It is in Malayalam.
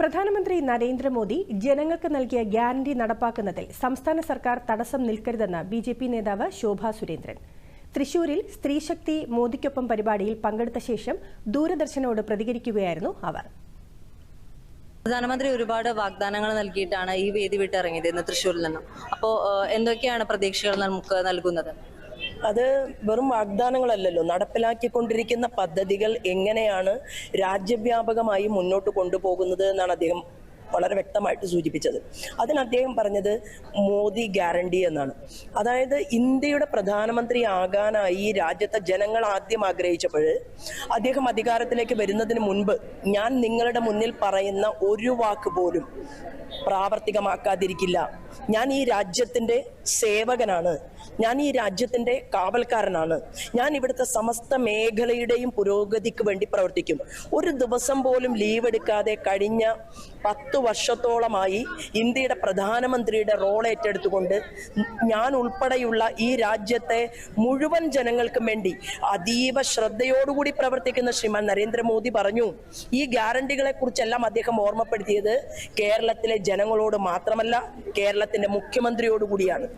പ്രധാനമന്ത്രി നരേന്ദ്രമോദി ജനങ്ങൾക്ക് നൽകിയ ഗ്യാരണ്ടി നടപ്പാക്കുന്നതിൽ സംസ്ഥാന സർക്കാർ തടസ്സം നിൽക്കരുതെന്ന് ബി ജെ പി നേതാവ് ശോഭാ സുരേന്ദ്രൻ. തൃശൂരിൽ സ്ത്രീശക്തി മോദിക്കൊപ്പം പരിപാടിയിൽ പങ്കെടുത്ത ശേഷം ദൂരദർശനോട് പ്രതികരിക്കുകയായിരുന്നു അവർ. പ്രധാനമന്ത്രി ഒരുപാട് വാഗ്ദാനങ്ങൾ നൽകിയിട്ടാണ് ഈ വേദി വിട്ടിറങ്ങിയത് ഇന്ന് തൃശ്ശൂരിൽ നിന്നും. അപ്പോൾ എന്തൊക്കെയാണ് പ്രതീക്ഷകൾ നമുക്ക് നൽകുന്നത്? അത് വെറും വാഗ്ദാനങ്ങളല്ലല്ലോ. നടപ്പിലാക്കിക്കൊണ്ടിരിക്കുന്ന പദ്ധതികൾ എങ്ങനെയാണ് രാജ്യവ്യാപകമായി മുന്നോട്ട് കൊണ്ടുപോകുന്നത് എന്നാണ് അദ്ദേഹം വളരെ വ്യക്തമായിട്ട് സൂചിപ്പിച്ചത്. അതിന് അദ്ദേഹം പറഞ്ഞത് മോദി ഗ്യാരണ്ടി എന്നാണ്. അതായത് ഇന്ത്യയുടെ പ്രധാനമന്ത്രി ആകാനായി രാജ്യത്തെ ജനങ്ങൾ ആദ്യം ആഗ്രഹിച്ചപ്പോൾ അദ്ദേഹം അധികാരത്തിലേക്ക് വരുന്നതിന് മുൻപ് ഞാൻ നിങ്ങളുടെ മുന്നിൽ പറയുന്ന ഒരു വാക്ക് പോലും പ്രാവർത്തികമാക്കാതിരിക്കില്ല. ഞാൻ ഈ രാജ്യത്തിന്റെ സേവകനാണ്. ഞാൻ ഈ രാജ്യത്തിന്റെ കാവൽക്കാരനാണ്. ഞാൻ ഇവിടുത്തെ സമസ്ത മേഖലയുടെയും പുരോഗതിക്ക് വേണ്ടി പ്രവർത്തിക്കും ഒരു ദിവസം പോലും ലീവ് എടുക്കാതെ കഴിഞ്ഞ പത്ത് വർഷത്തോളമായി ഇന്ത്യയുടെ പ്രധാനമന്ത്രിയുടെ റോൾ ഏറ്റെടുത്തുകൊണ്ട് ഞാൻ ഉൾപ്പെടെയുള്ള ഈ രാജ്യത്തെ മുഴുവൻ ജനങ്ങൾക്കും വേണ്ടി അതീവ ശ്രദ്ധയോടുകൂടി പ്രവർത്തിക്കുന്ന ശ്രീമാൻ നരേന്ദ്രമോദി പറഞ്ഞു. ഈ ഗ്യാരണ്ടികളെ കുറിച്ചെല്ലാം അദ്ദേഹം ഓർമ്മപ്പെടുത്തിയത് കേരളത്തിലെ ജനങ്ങളോട് മാത്രമല്ല കേരളത്തിന്റെ മുഖ്യമന്ത്രിയോട് കൂടിയാണ്